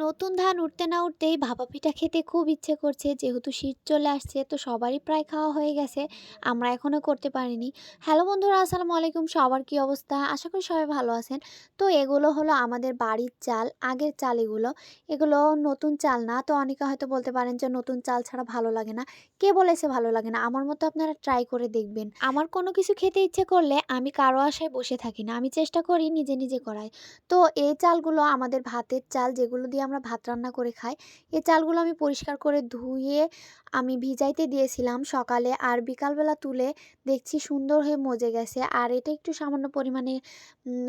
নতুন ধান উঠতে না উঠতেই ভাপা পিঠা খেতে খুব ইচ্ছে করছে। যেহেতু শীত চলে আসছে, তো সবারই প্রায় খাওয়া হয়ে গেছে। আমরা এখনও করতে পারিনি। হ্যালো বন্ধুরা, আসসালামু আলাইকুম। সবার কি অবস্থা? আশা করি সবাই ভালো আছেন। তো এগুলো হলো আমাদের বাড়ির চাল, আগের চাল এগুলো। এগুলো নতুন চাল না, তো অনেকে হয়তো বলতে পারেন যে নতুন চাল ছাড়া ভালো লাগে না। কে বলেছে ভালো লাগে না? আমার মতো আপনারা ট্রাই করে দেখবেন। আমার কোনো কিছু খেতে ইচ্ছে করলে আমি কারও আশায় বসে থাকি না। আমি চেষ্টা করি নিজে নিজে করাই তো এই চালগুলো আমাদের ভাতের চাল যেগুলো দিয়ে আমরা ভাত রান্না করে খাই। এই চালগুলো আমি পরিষ্কার করে ধুয়ে আমি ভিজাইতে দিয়েছিলাম সকালে আর বিকালবেলা তুলে দেখছি সুন্দর হয়ে মজে গেছে। আর এটা একটু সামান্য পরিমাণে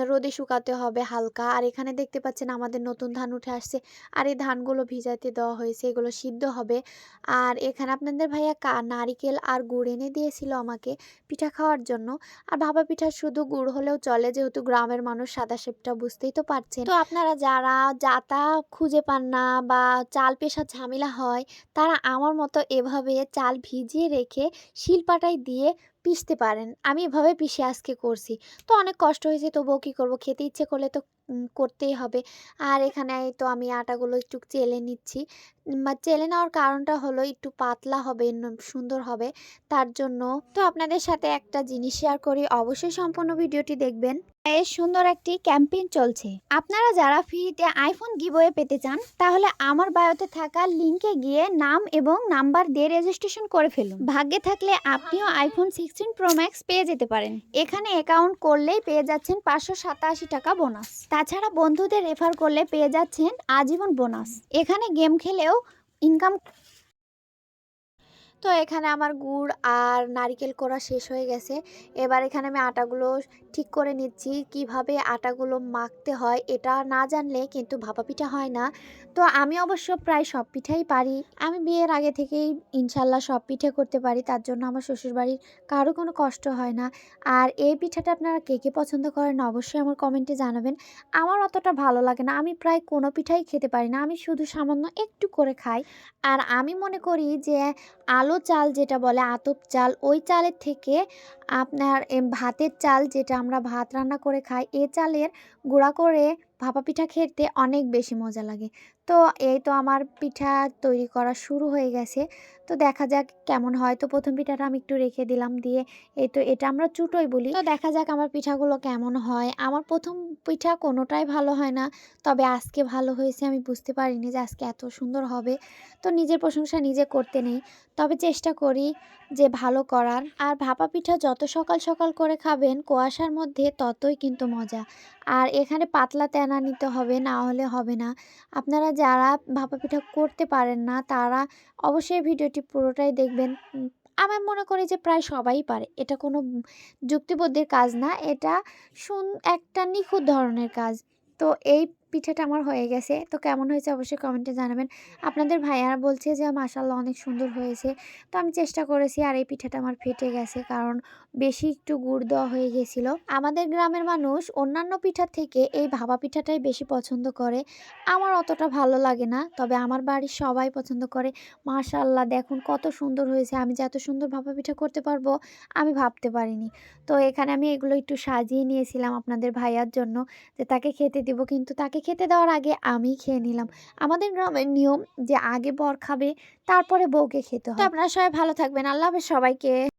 রোদে শুকাতে হবে হালকা। আর এখানে দেখতে পাচ্ছেন আমাদের নতুন ধান উঠে আসছে। আর এই ধানগুলো ভিজাইতে দেওয়া হয়েছে, এগুলো সিদ্ধ হবে। আর এখানে আপনাদের ভাইয়া নারিকেল আর গুড় এনে দিয়েছিল আমাকে পিঠা খাওয়ার জন্য। আর ভাপা পিঠা শুধু গুড় হলেও চলে, যেহেতু গ্রামের মানুষ সাদা শেপটা বুঝতেই তো পারছেন। তো আপনারা যারা যাতা খুঁজে পান না বা চাল পেশার ঝামেলা হয়, তারা আমার মতো এভাবে চাল ভিজিয়ে রেখে শিলপাটায় দিয়ে পিষতে পারেন। আমি এভাবে পিষে আজকে করছি। তো অনেক কষ্ট হয়েছে, তবুও কী করব? খেতে ইচ্ছে করলে তো করতেই হবে। আর এখানে তো আমি আটাগুলো একটু চেলে নিচ্ছি। চেলে নেওয়ার কারণটা হলো একটু পাতলা হবে সুন্দর হবে। তার জন্য তো আপনাদের সাথে একটা জিনিস শেয়ার করি। অবশ্যই সম্পূর্ণ ভিডিওটি দেখবেন। সুন্দর একটি ক্যাম্পেইন চলছে। আপনারা যারা ফ্রিতে আইফোন গিভওয়ে পেতে চান, তাহলে আমার বায়োতে থাকা লিংকে গিয়ে নাম এবং নাম্বার দিয়ে রেজিস্ট্রেশন করে ফেলুন। ভাগ্যে থাকলে আপনিও আইফোন সিক্সটিন প্রো ম্যাক্স পেয়ে যেতে পারেন। এখানে অ্যাকাউন্ট করলেই পেয়ে যাচ্ছেন পাঁচশো সাতাশি টাকা বোনাস তাছাড়া বন্ধুদের রেফার করলে পেয়ে যাচ্ছেন আজীবন বোনাস এখানে গেম খেলেও ইনকাম তো এখানে আমার গুড় আর নারিকেল কোড়া শেষ হয়ে গেছে। এবার এখানে আমি আটাগুলো ঠিক করে নিচ্ছি, কীভাবে আটাগুলো মাখতে হয় এটা না জানলে কিন্তু ভাপা পিঠা হয় না। তো আমি অবশ্য প্রায় সব পিঠাই পারি। আমি বিয়ের আগে থেকেই ইনশাল্লাহ সব পিঠে করতে পারি, তার জন্য আমার শ্বশুরবাড়ির কারও কোনো কষ্ট হয় না। আর এই পিঠাটা আপনারা কে কে পছন্দ করেন অবশ্যই আমার কমেন্টে জানাবেন। আমার অতটা ভালো লাগে না, আমি প্রায় কোনো পিঠাই খেতে পারি না, আমি শুধু সামান্য একটু করে খাই। আর আমি মনে করি যে আলো চাল যেটা বলে আতপ চাল, ওই চালের থেকে আপনার ভাতের চাল যেটা আমরা ভাত রান্না করে খাই, এ চালের গুঁড়া করে ভাপা পিঠা খেতে অনেক বেশি মজা লাগে। তো এই তো আমার পিঠা তৈরি করা শুরু হয়ে গেছে। তো দেখা যাক কেমন হয়। তো প্রথম পিঠাটা আমি একটু রেখে দিলাম দিয়ে এই তো এটা আমরা চুটোই বলি। তো দেখা যাক আমার পিঠাগুলো কেমন হয়। আমার প্রথম পিঠা কোনোটাই ভালো হয় না, তবে আজকে ভালো হয়েছে আমি বুঝতে পারিনি যে আজকে এত সুন্দর হবে। তো নিজের প্রশংসা নিজে করতে নেই। তবে চেষ্টা করি যে ভালো করার। আর ভাপা পিঠা যত সকাল সকাল করে খাবেন, কুয়াশার মধ্যে ততই কিন্তু মজা। আর এখানে পাতলা তেনা নিতে হবে, না হলে হবে না। আপনারা যারা ভাপা পিঠা করতে পারেন না, তারা অবশ্যই ভিডিওটি পুরোটাই দেখবেন। আমি মনে করি যে প্রায় সবাই পারে। এটা কোনো যুক্তিবুদ্ধির কাজ না, এটা শুন, একটা নিখুঁত ধরনের কাজ। তো এই পিঠাটা আমার হয়ে গেছে। তো কেমন হয়েছে অবশ্যই কমেন্টে জানাবেন। আপনাদের ভাইয়ারা বলছে যে মাসাল্লাহ অনেক সুন্দর হয়েছে। তো আমি চেষ্টা করেছি আর এই পিঠাটা আমার ফেটে গেছে কারণ বেশি একটু গুড় দেওয়া হয়ে গেছিল। আমাদের গ্রামের মানুষ অন্যান্য পিঠার থেকে এই ভাপা পিঠাটাই বেশি পছন্দ করে। আমার অতটা ভালো লাগে না, তবে আমার বাড়ির সবাই পছন্দ করে। মাশাল্লাহ দেখুন কত সুন্দর হয়েছে। আমি যে এত সুন্দর ভাপা পিঠা করতে পারব, আমি ভাবতে পারিনি। তো এখানে আমি এগুলো একটু সাজিয়ে নিয়েছিলাম আপনাদের ভাইয়ার জন্য যে, তাকে খেতে দিব। কিন্তু তাকে খেতে দেওয়ার আগে আমি খেয়ে নিলাম। আমাদের গ্রামের নিয়ম যে আগে বর খাবে, তারপরে বউকে খেতে তো আপনারা সবাই ভালো থাকবেন। আল্লাহ হাফেজ সবাইকে।